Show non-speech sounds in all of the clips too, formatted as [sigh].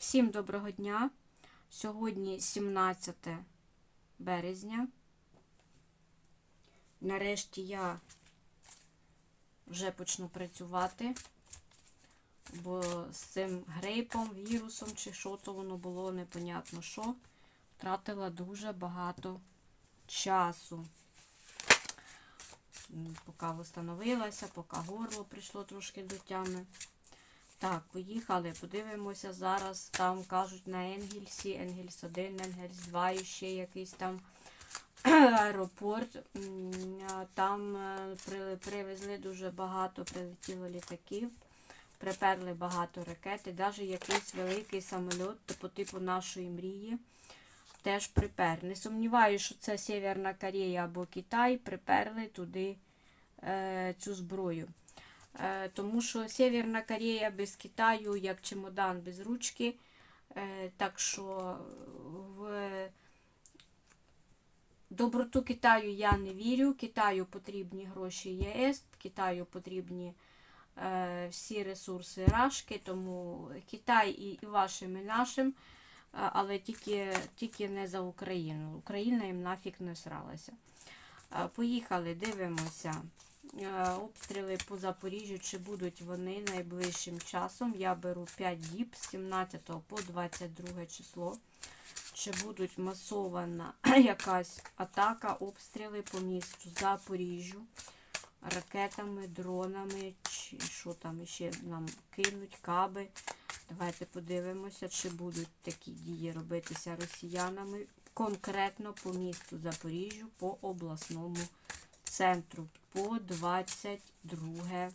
Всім доброго дня. Сьогодні 17 березня. Нарешті я вже почну працювати, бо з цим грейпом, вірусом чи що то воно було, непонятно що. Втратила дуже багато часу. Поки встановилася, поки горло прийшло трошки до тями. Так, поїхали, подивимося зараз. Там кажуть на Енгельсі, Енгельс 1, Енгельс 2 і ще якийсь там [clears throat] аеропорт. Там е, привезли дуже багато, прилетіло літаків, приперли багато ракет, і навіть якийсь великий самоліт по типу нашої мрії теж припер. Не сумніваюся, що це Северна Корея або Китай приперли туди е, цю зброю. Е, тому що Северна Корея без Китаю, як чемодан без ручки. Е, так що в доброту Китаю я не вірю. Китаю потрібні гроші ЄС, Китаю потрібні е, всі ресурси Рашки, тому Китай і, вашим, і нашим, але тільки, тільки не за Україну. Україна їм нафіг не сралася. Поїхали, дивимося. Е, Обстріли по Запоріжжю, чи будуть вони найближчим часом. Я беру 5 діб з 17 по 22 число. Чи будуть масована [clears throat] якась атака, обстріли по місту Запоріжжю ракетами, дронами, чи що там ще нам кинуть, каби. Давайте подивимося, чи будуть такі дії робитися росіянами конкретно по місту Запоріжжю, по обласному центру по 22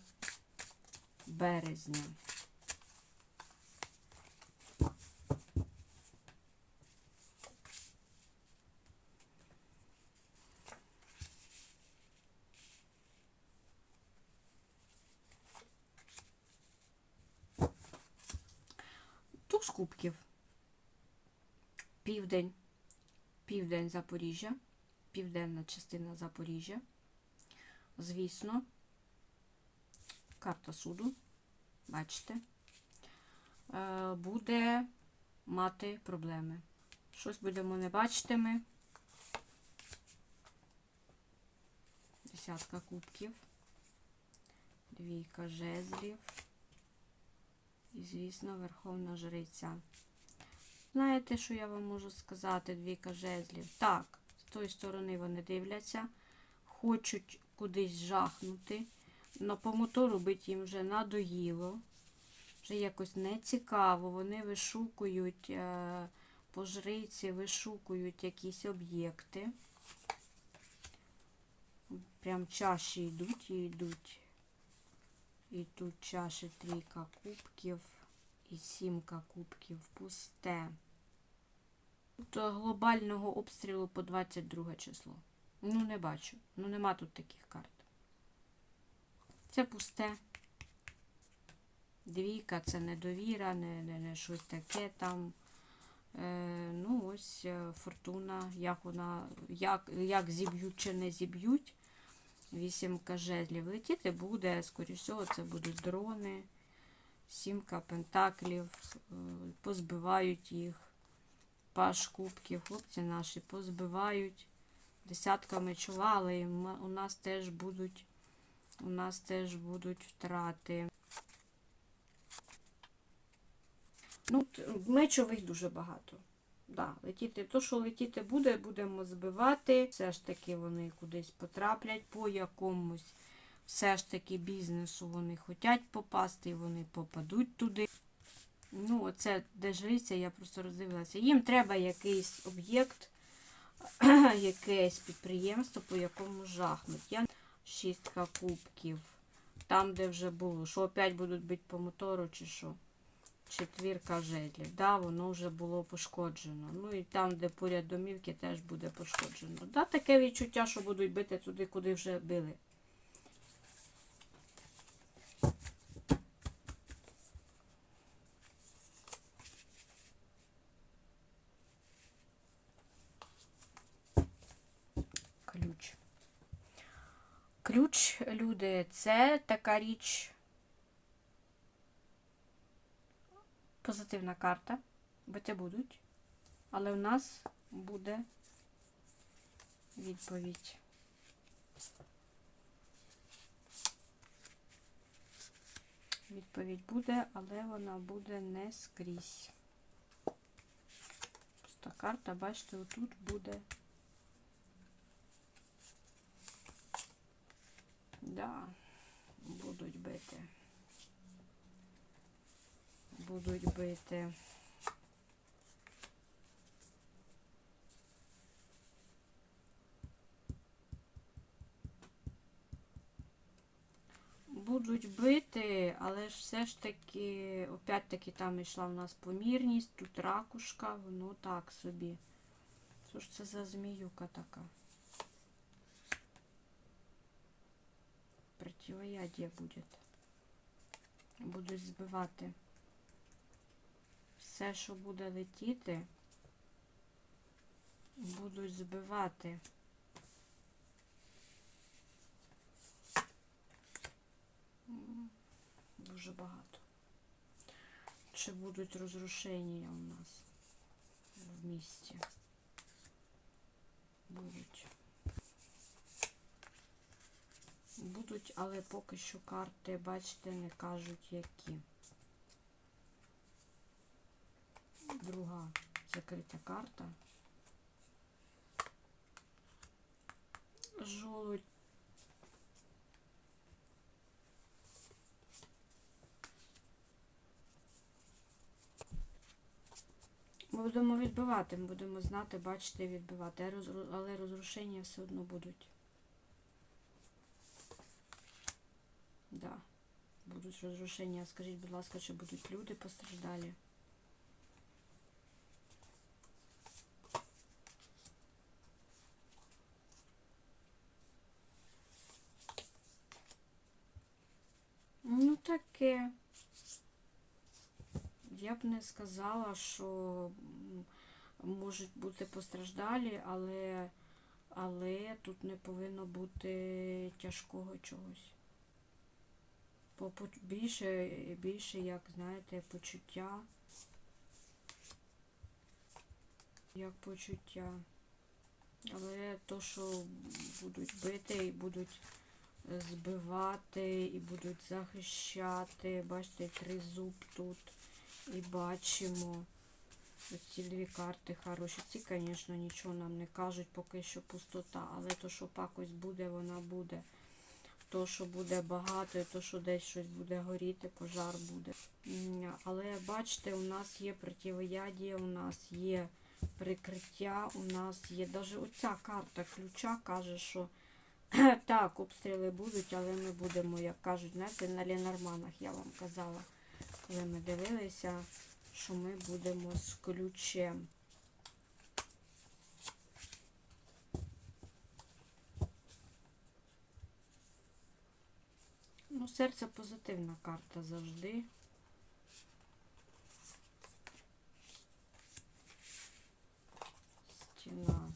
березня. Туз кубків. Південь. Південь Запоріжжя. Південна частина Запоріжжя. Звісно, карта суду, бачите, е, буде мати проблеми. Щось будемо не бачити ми. Десятка кубків, двійка жезлів і, звісно, Верховна Жриця. Знаєте, що я вам можу сказати? Двійка жезлів. Так, з тої сторони вони дивляться хочуть кудись жахнути, але по мотору бить їм вже надоїло. Вже якось не цікаво. Вони вишукують е, по жриці, вишукують якісь об'єкти. Прям чаші йдуть і йдуть. І тут чаші трійка кубків і сімка кубків пусте. Тут глобального обстрілу по 22 число. Ну, не бачу. Ну, нема тут таких карт. Це пусте. Двійка це недовіра, не, не, не щось таке там. Е, ну, ось е, фортуна, як вона, як, як зіб'ють чи не зіб'ють. Вісімка жезлів летіти буде, скоріш всього, це будуть дрони. Сімка пентаклів, е, позбивають їх. Паш кубків, хлопці наші позбивають десятками чола, але у нас теж будуть у нас теж будуть втрати. Ну, мечових дуже багато. Да, летіти, то, що летіти буде, будемо збивати. Все ж таки вони кудись потраплять по якомусь все ж таки бізнесу вони хочуть попасти, і вони попадуть туди. Ну, оце де жриця, я просто роздивилася. Їм треба якийсь об'єкт, [clears throat] якесь підприємство, по якому жахнуть. Я шістка кубків. Там, де вже було. Що опять будуть бити по мотору, чи що? Четвірка жедлів. Да, воно вже було пошкоджено. Ну і там, де поряд домівки, теж буде пошкоджено. Да, таке відчуття, що будуть бити туди, куди вже били. Ключ. Ключ, люди, це така річ. Позитивна карта. Бити будуть. Але у нас буде відповідь. Відповідь буде, але вона буде не скрізь. Пуста карта, бачите, отут буде. Да, будуть бити. Будуть бити. Будуть бити, але ж все ж таки, опять-таки там йшла в нас помірність, тут ракушка, воно так собі. Що ж це за зміюка така? Противоядие буде. Будуть збивати. Все, що буде летіти, будуть збивати. Дуже багато. Чи будуть розрушення у нас в місті? Будуть. Будуть, але поки що карти, бачите, не кажуть які. Друга закрита карта. Жолудь. Ми будемо відбивати, ми будемо знати, бачити, відбивати, але розрушення все одно будуть. Да. Будуть розрушення. Скажіть, будь ласка, чи будуть люди постраждалі? Ну, таке. Я б не сказала, що можуть бути постраждалі, але, але тут не повинно бути тяжкого чогось. Більше, більше, як знаєте, почуття. Як почуття. Але то, що будуть бити і будуть е, збивати, і будуть захищати. Бачите, тризуб тут. І бачимо. Ці дві карти хороші. Ці, звісно, нічого нам не кажуть, поки що пустота. Але то, що пакость буде, вона буде. То, що буде багато, і то, що десь щось буде горіти, пожар буде. Але бачите, у нас є противоядія, у нас є прикриття, у нас є. Навіть оця карта ключа каже, що [clears throat] так, обстріли будуть, але ми будемо, як кажуть, знаєте, на Ленорманах я вам казала, коли ми дивилися, що ми будемо з ключем. Ну, серце позитивна карта завжди. Стіна.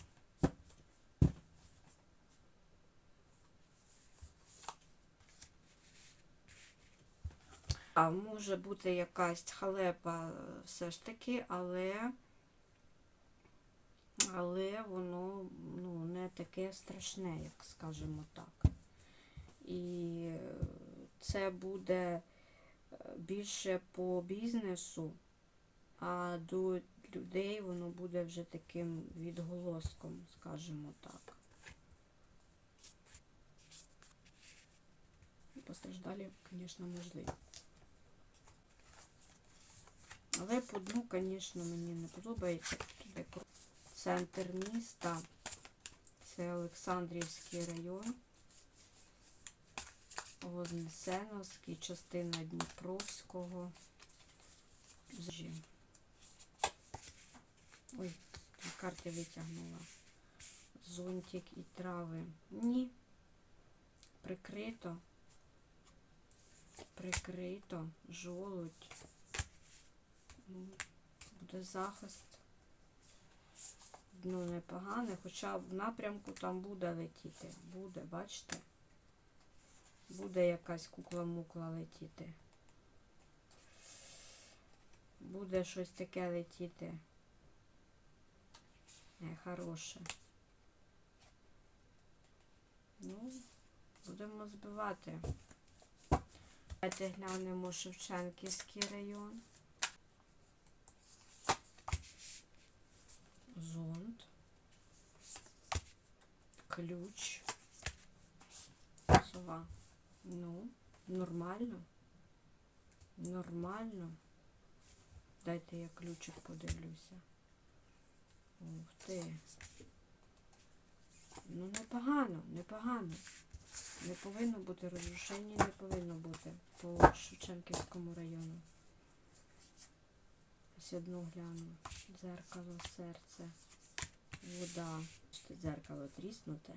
А може бути якась халепа все ж таки, але, але воно ну, не таке страшне, як скажемо так. І це буде е, більше по бізнесу, а до людей воно буде вже таким відголоском, скажімо так. Постраждалі, звісно, можливі. Але по дну, звісно, мені не подобається. Тут іде центр міста. Це Олександрівський район. Вознесеновський, частина Дніпровського. Ой, карти витягнула. Зонтик і трави. Ні. Прикрито. Прикрито. Жолудь. Ну, Буде захист. Дно непогане, хоча в напрямку там буде летіти. Буде, бачите? Буде якась кукла-мукла летіти. буде щось таке летіти. Не, хороше. Ну, будемо збивати. Давайте глянемо Шевченківський район. Зонд. Ключ. Сова. Ну, нормально. Нормально. Дайте я ключик подивлюся. Ух ти. Ну, непогано, непогано. Не повинно бути розрушення, не повинно бути по Шевченківському району. Ось одну гляну. Дзеркало, серце, вода. Дзеркало тріснуте.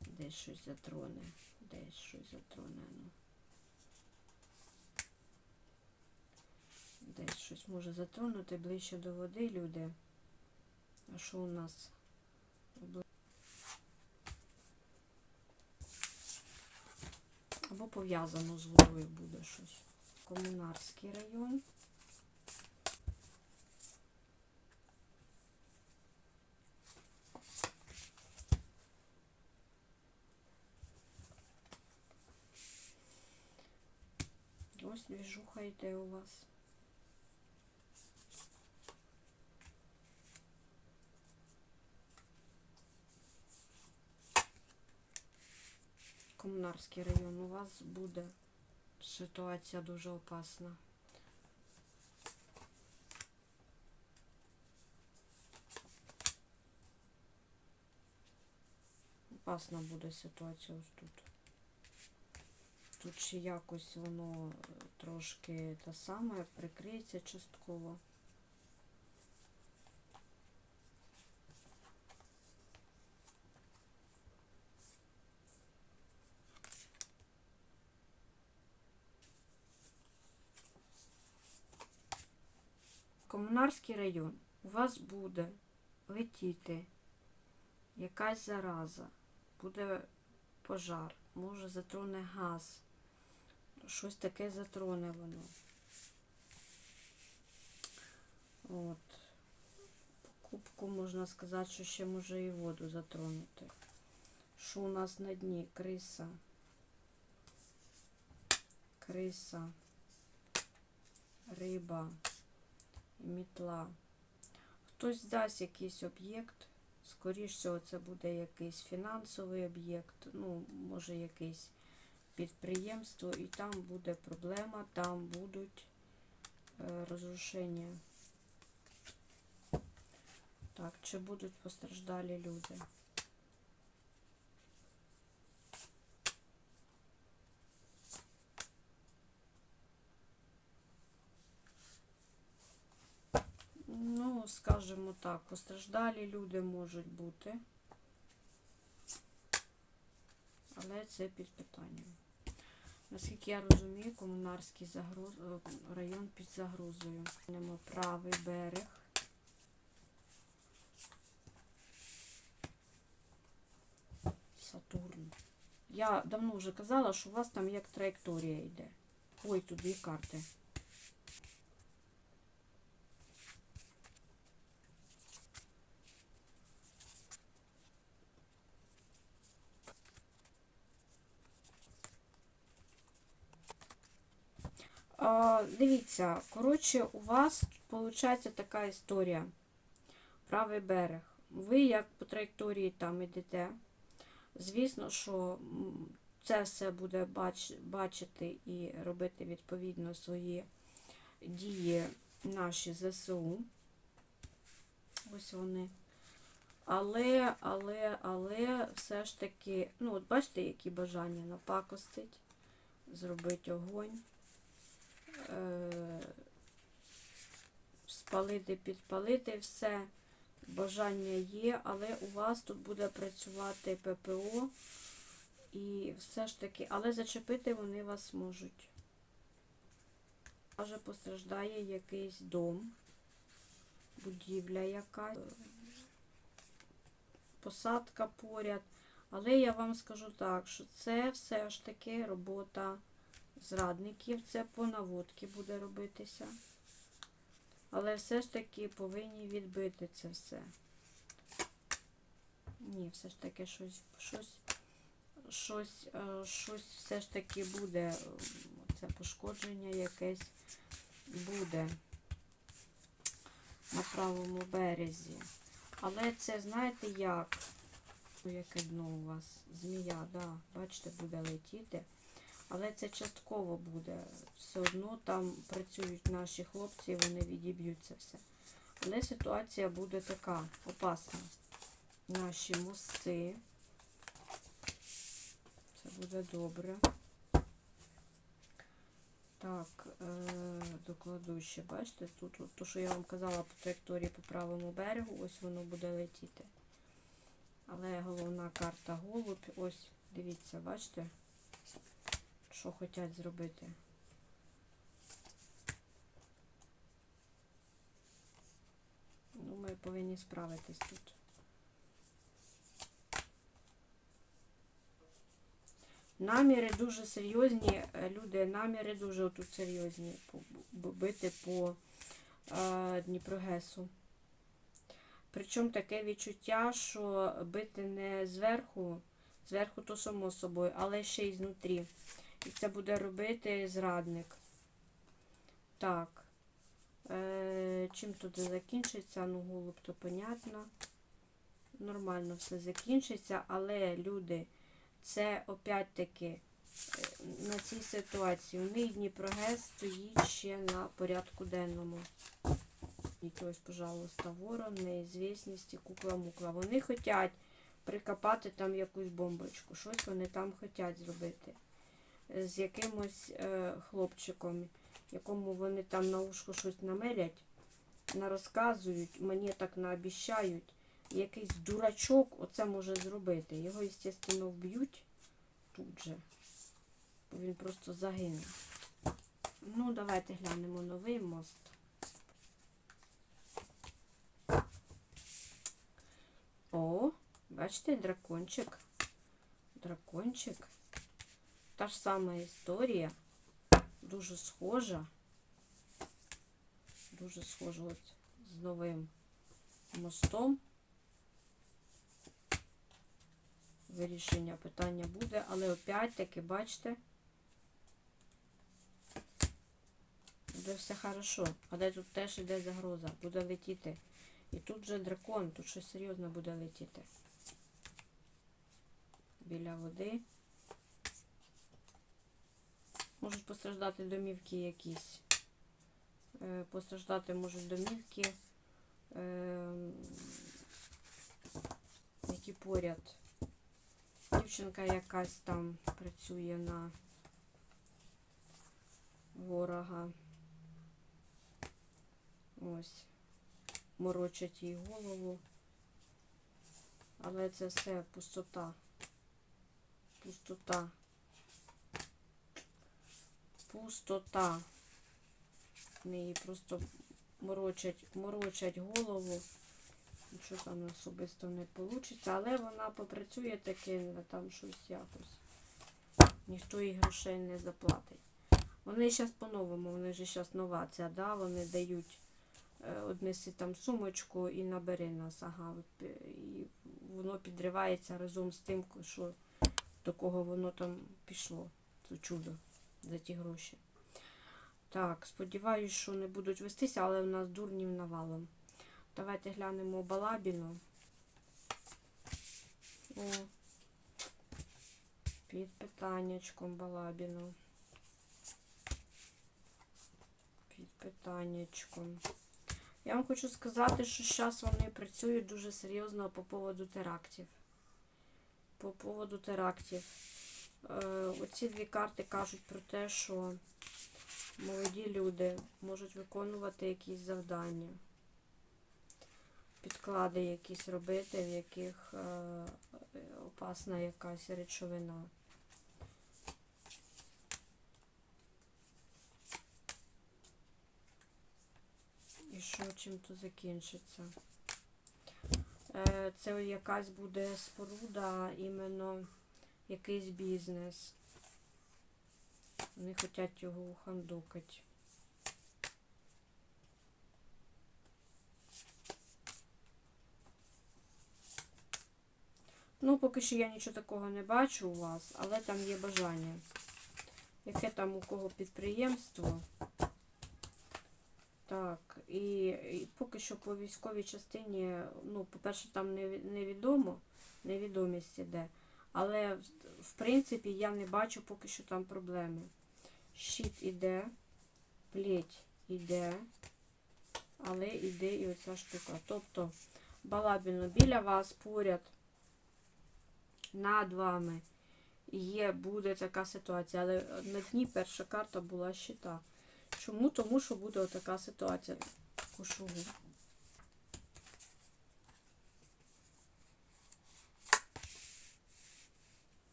Десь щось затроне. Десь щось затроне. Ну. Десь щось може затронути ближче до води, люди. А що у нас? Або пов'язано з водою буде щось. Комунарський район. Ось двіжуха йде у вас. Комунарський район у вас буде ситуація дуже опасна. Опасна буде ситуація ось тут. Тут ще якось воно е, трошки те саме прикриється частково. Комунарський район. У вас буде летіти якась зараза, буде пожар, може затроне газ, щось таке затроне воно. От. Кубку можна сказати, що ще може і воду затронути. Що у нас на дні? Криса. Криса. Риба. І мітла. Хтось дасть якийсь об'єкт. Скоріше це буде якийсь фінансовий об'єкт, ну, може якесь підприємство, і там буде проблема, там будуть е, розрушення. Так, чи будуть постраждалі люди? Ну, скажімо так, постраждалі люди можуть бути, але це під питанням. Наскільки я розумію, комунарський загроз... е, район під загрозою. Маємо правий берег. Сатурн. Я давно вже казала, що у вас там як траєкторія йде. Ой, тут дві карти. Дивіться, коротше, у вас виходить така історія. Правий берег. Ви як по траєкторії там ідете. Звісно, що це все буде бач, бачити і робити відповідно свої дії наші ЗСУ. Ось вони. Але, але, але все ж таки, ну, от бачите, які бажання напакостить, зробити огонь спалити, підпалити все. Бажання є, але у вас тут буде працювати ППО і все ж таки, але зачепити вони вас можуть. Може постраждає якийсь дом, будівля якась, посадка поряд. Але я вам скажу так, що це все ж таки робота зрадників, це по наводці буде робитися. Але все ж таки повинні відбити це все. Ні, все ж таки щось, щось, щось, е, щось все ж таки буде. Це пошкодження якесь буде на правому березі. Але це знаєте як? Яке дно у вас? Змія, да, бачите, буде летіти. Але це частково буде. Все одно там працюють наші хлопці, вони відіб'ють це все. Але ситуація буде така опасна. Наші мости. Це буде добре. Так, е, докладу ще, бачите, тут от, то, що я вам казала по траєкторії по правому берегу, ось воно буде летіти. Але головна карта голубь, ось, дивіться, бачите, що хочуть зробити. Ну, ми повинні справитись тут. Наміри дуже серйозні, е, люди, наміри дуже тут серйозні бити по е, Дніпрогесу. Причому таке відчуття, що бити не зверху, зверху то само собою, але ще й знутрі. І це буде робити зрадник. Так. Е, чим тут закінчиться? Ну, голуб, то понятно. Нормально все закінчиться, але люди, це опять-таки е, на цій ситуації. У них Дніпрогес стоїть ще на порядку денному. І пожалуйста, ворон, неізвісність і кукла-мукла. Вони хочуть прикопати там якусь бомбочку. Щось вони там хочуть зробити. З якимось е, хлопчиком, якому вони там на ушко щось намелять, нарозказують, мені так наобіщають. Якийсь дурачок оце може зробити. Його, звісно, вб'ють тут же. Бо він просто загине. Ну, давайте глянемо новий мост. О, бачите, дракончик. Дракончик. Та ж сама історія. Дуже схожа. Дуже схожа ось з новим мостом. Вирішення питання буде, але опять-таки, бачите, буде все хорошо. Але тут теж іде загроза, буде летіти. І тут же дракон, тут щось серйозно буде летіти. Біля води. Можуть постраждати домівки якісь. Е, Постраждати можуть домівки, е, які поряд. Дівчинка якась там працює на ворога. Ось. Морочать їй голову. Але це все пустота. Пустота. Пустота. В неї просто морочать, морочать голову. Нічого там особисто не вийде, але вона попрацює таки там щось якось. Ніхто їй грошей не заплатить. Вони зараз по-новому, вони ж зараз нова ця, да? вони дають е, однеси там сумочку і набери нас, ага, і воно підривається разом з тим, що до кого воно там пішло. Це чудо за ті гроші. Так, сподіваюсь, що не будуть вестися, але у нас дурнів навалом. Давайте глянемо балабіну. О, під питаннячком балабіну. Під питаннячком. Я вам хочу сказати, що зараз вони працюють дуже серйозно по поводу терактів. По поводу терактів. Е, оці дві карти кажуть про те, що молоді люди можуть виконувати якісь завдання підклади якісь робити, в яких е, опасна якась речовина. І що чим то закінчиться? Е, це якась буде споруда, іменно якийсь бізнес. Вони хочуть його ухандукати. Ну, поки що я нічого такого не бачу у вас, але там є бажання. Яке там у кого підприємство? Так, і, і поки що по військовій частині, ну, по-перше, там невідомо, невідомість іде. Але в, принципі я не бачу поки що там проблеми. Щит іде, плеть іде, але іде і оця штука. Тобто балабіно біля вас поряд над вами є, буде така ситуація. Але на дні перша карта була щита. Чому? Тому що буде отака ситуація. Кушугу.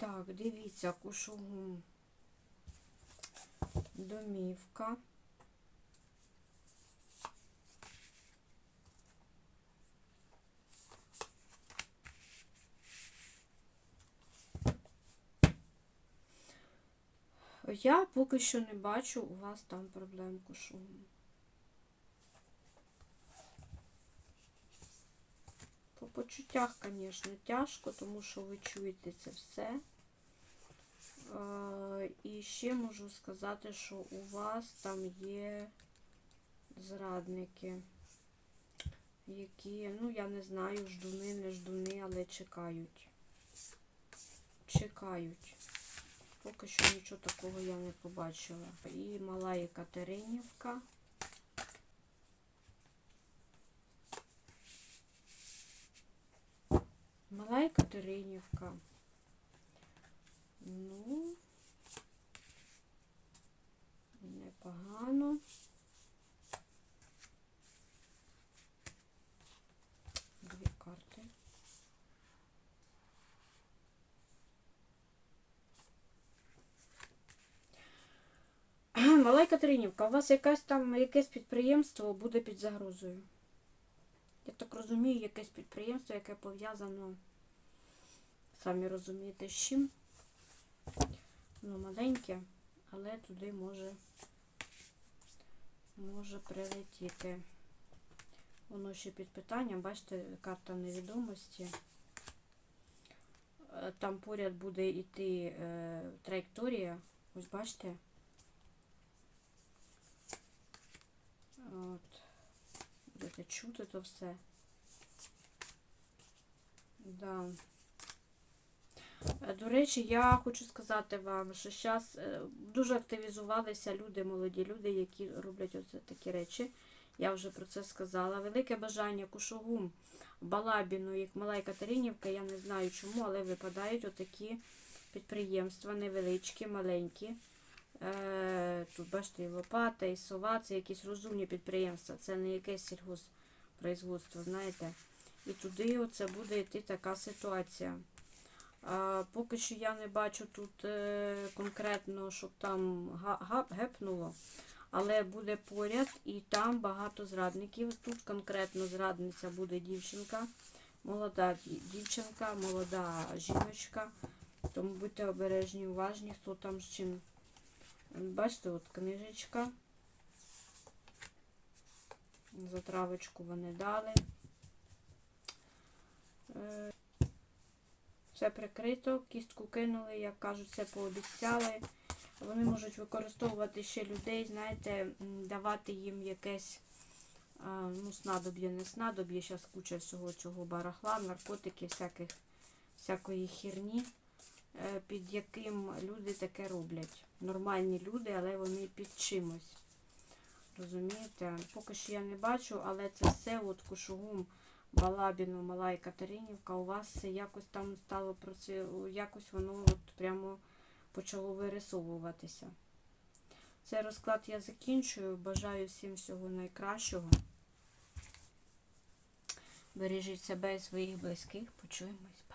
Так, дивіться, кушугу. Домівка. Я поки що не бачу у вас там проблем кушугу. Почуттях, звісно, тяжко, тому що ви чуєте це все. Е, І ще можу сказати, що у вас там є зрадники, які, ну, я не знаю, ждуни, не ждуни, але чекають. Чекають. Поки що нічого такого я не побачила. І мала Екатеринівка. Мала Екатеринівка. Ну, непогано. Дві карти. Мала Катеринівка, у вас якась там якесь підприємство буде під загрозою. Я так розумію, якесь підприємство, яке пов'язано, самі розумієте, з чим. Ну, маленьке, але туди може, може прилетіти. Воно ще під питанням, бачите, карта невідомості. Е, Там поряд буде йти е, траєкторія. Ось бачите. От. Будете чути то все. Да. Е, До речі, я хочу сказати вам, що зараз дуже активізувалися люди, молоді люди, які роблять оце такі речі. Я вже про це сказала. Велике бажання кушугум, балабіну, як мала Екатеринівка, я не знаю чому, але випадають отакі підприємства невеличкі, маленькі. Е, Тут, бачите, і лопата, і сова, це якісь розумні підприємства, це не якесь сільгоспроизводство, знаєте. І туди оце буде йти така ситуація. Поки що я не бачу тут е, конкретно, щоб там гепнуло, але буде поряд і там багато зрадників. Тут конкретно зрадниця буде дівчинка, молода дівчинка, молода жіночка. Тому будьте обережні, уважні, хто там з чим. Бачите, от книжечка. Затравочку вони дали. Все прикрито, кістку кинули, як кажуть, все пообіцяли. Вони можуть використовувати ще людей, знаєте, давати їм якесь ну, снадоб'я, не снадоб'я, зараз куча всього цього барахла, наркотики, всяких, всякої херні, е, під яким люди таке роблять. Нормальні люди, але вони під чимось. Розумієте? Поки що я не бачу, але це все от кушугум. Балабіну, Мала і Катеринівка, у вас якось там стало якось воно от прямо почало вирисовуватися. Цей розклад я закінчую. Бажаю всім всього найкращого. Бережіть себе і своїх близьких. Почуємось.